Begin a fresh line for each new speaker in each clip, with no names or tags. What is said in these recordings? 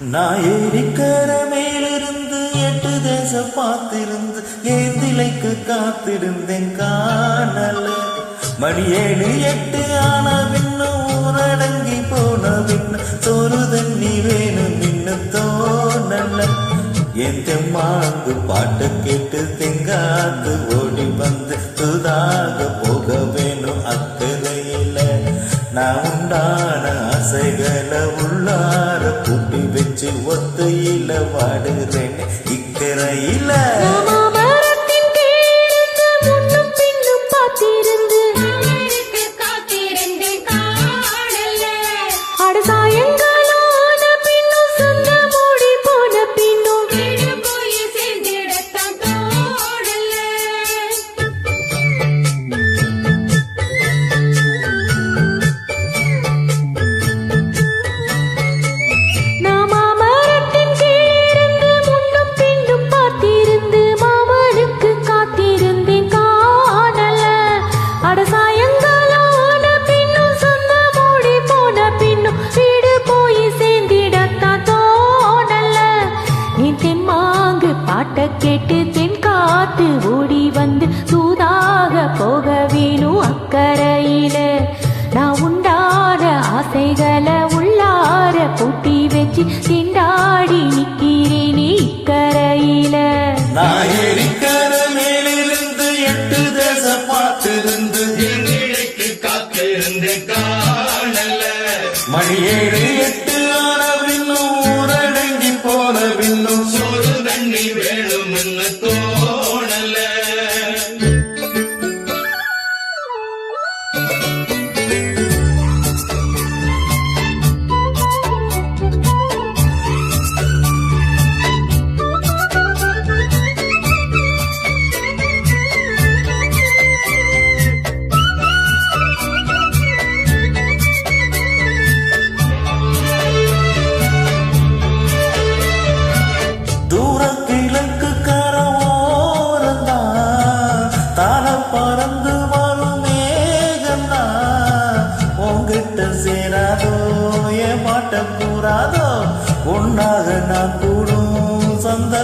நான் ஏரிக்கர மேலிருந்து எட்டு தேசம் பார்த்திருந்து ஏந்திலைக்கு காத்திருந்தேன் காணல. மணி ஏழு எட்டு ஆன பின்ன ஊரடங்கி போன பின்ன சோறு தண்ணி வேணும் பின்ன தோணல. என் தெம்மாந்து பாட்டு கேட்டு தெங்காத்து ஓடி வந்து துதாக போக வேணும் அக்கறையில. நான் ஆசைகளை உள்ளார கூட்டி வச்சு ஒத்தையில வாடுறேன். இக்கரையில
கேட்டு தென் காத்து ஓடி வந்து சூதாக போக வேணும் அக்கறையில. நான் உண்டான ஆசைகளை உள்ளார பூட்டி வச்சு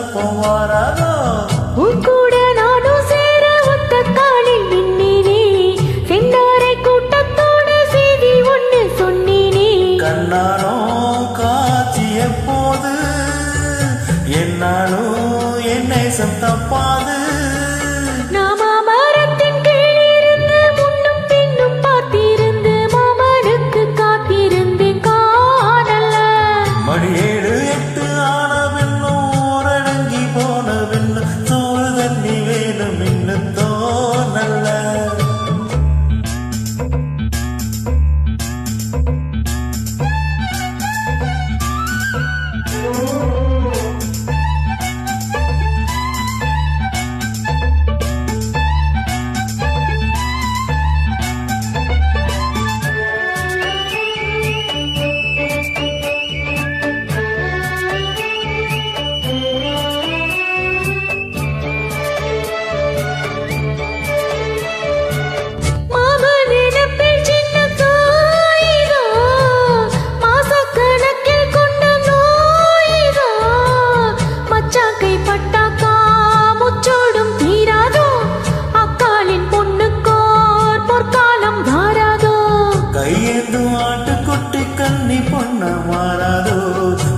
சந்தர்ப்பம் வாராதோ
உன் கூட நானும் சேர ஒத்த காலில் நின்னினே. செந்தாரை கூட்டத்தோட செய்தி ஒண்ணு சொன்னினே.
கண்ணானோ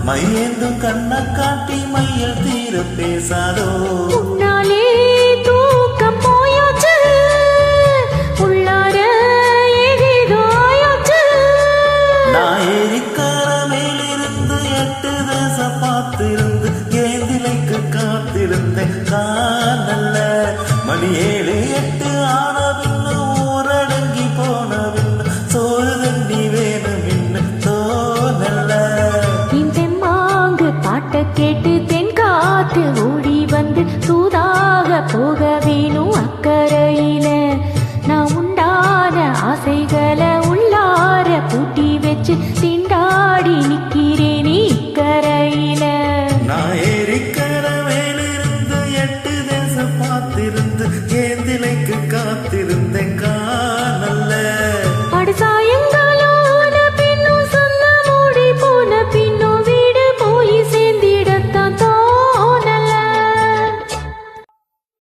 மையேந்தும் கண்ணை காட்டி மையல் தீர பேசாதோ?
உன்னாலே தூக்கம் போயாச்சு. உள்ளார
கேட்டு தென்காற்று ஓடி வந்து சூதாக போக வேணும் அக்கறையில. நான் உண்டான ஆசைகளை உள்ளார பூட்டி வச்சு திண்டாடி நிக்கிறேன் இக்கரையில. நான் ஏறிக்கரை
மேலிருந்து எட்டு தேசம் பார்த்திருந்து